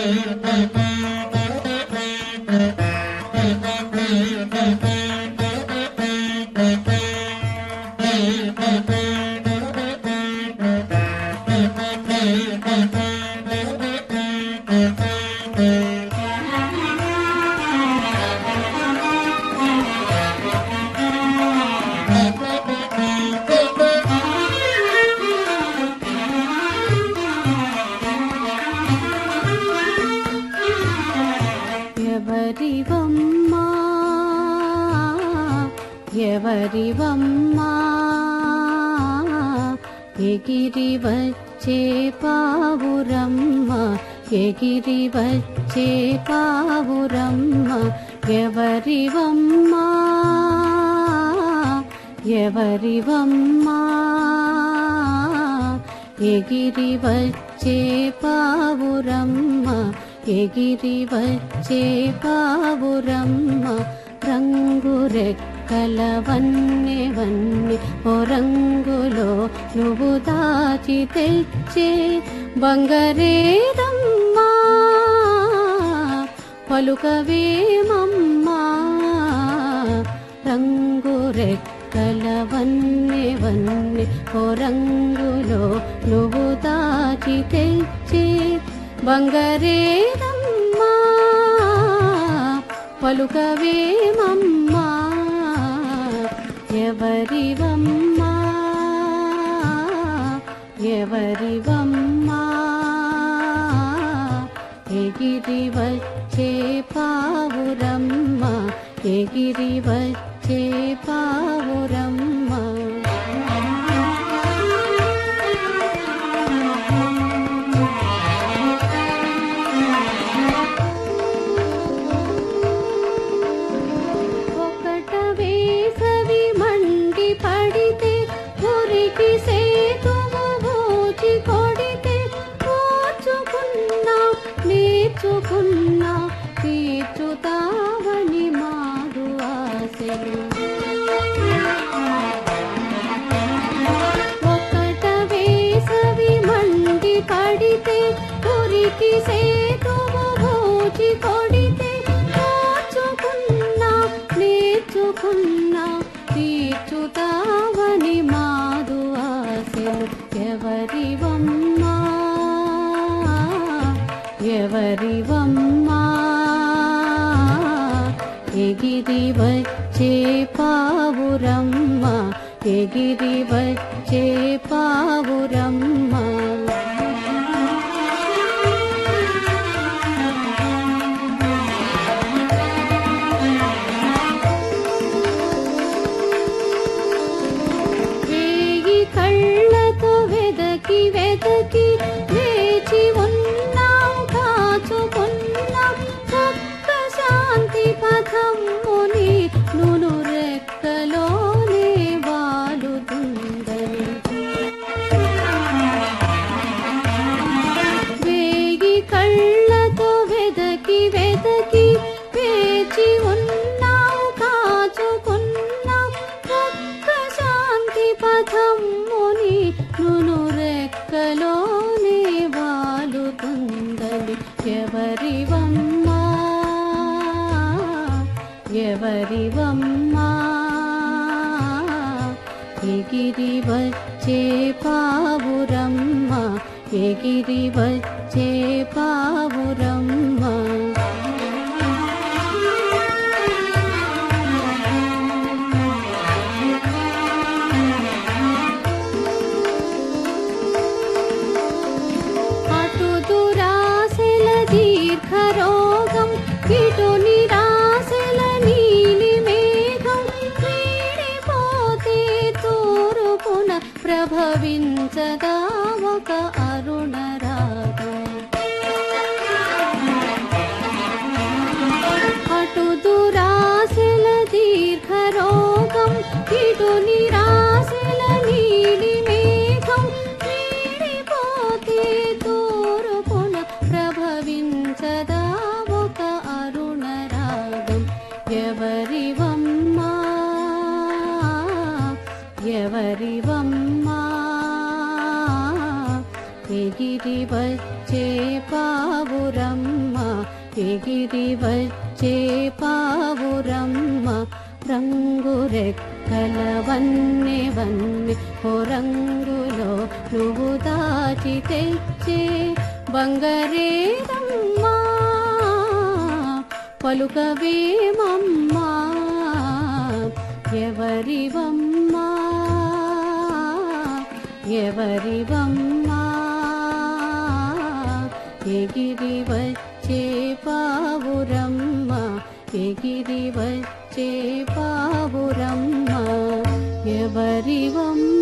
Música ఎవరివమ్మా? ఎవరివమ్మా? ఎగిరి వచ్చే పావురమ్మ ఎగిరి వచ్చే పావురమ్మ ఎవరివమ్మా? ఎవరివమ్మా? ఎగిరి వచ్చే పావురమ్మ ఎగిరి వచ్చే పావురమ్మ రంగు రెక్కల వన్నె వన్నె ఓ రంగులో నువ్వు దాచి తెచ్చే బంగరేదమ్మా పలుకవేమమ్మా రంగు రెక్కల వన్నె వన్నె ఓ రంగులో నువ్వు దాచి తెచ్చే బంగరేదమ్మా పలుకవేమమ్మా ఎవరివమ్మా ఎవరివమ్మా. ఎగిరి వచ్చే పావురమ్మ ఎగిరి వచ్చే పావురమ్మ. నేర్చుకున్నా తీర్చుతావని మారు ఆశలు ఒకట వేసవి మండి పడితే ఉరికి సేతువు బూచి కొడితే ఓర్చుకున్నా నేర్చుకున్నా తీర్చుతావని మాదు ఆశలు. ఎవరివమ్మా ఎవరివమ్మా? ఎగిరి వచ్చే పావురమ్మ ఎగిరి వచ్చే పావురమ్మ. వేయి కళ్ళతో వెదకి వెదకి వేచి ఉన్న come ఎగిరి వచ్చే పావురమ్మ ఎగిరి వచ్చే పావురమ్మ. అటు దురాశల దీర్ఘరోగం ఇటు ప్రభవించగా ఒక అరుణ రాగం అటు దురాశల దీర్ఘరోగం ఇటు నిరా ఎగిరి వచ్చే పావురమ్మ ఎగిరి వచ్చే పావురమ్మ. రంగు రెక్కల వన్నె వన్నె ఓ రంగులో నువ్వు దాచి తెచ్చే బంగరేరమ్మా పలుకవేమమ్మ వచ్చే పావురమ్మ ఎగిరి వచ్చే పావురమ్మ ఎవరివమ్మ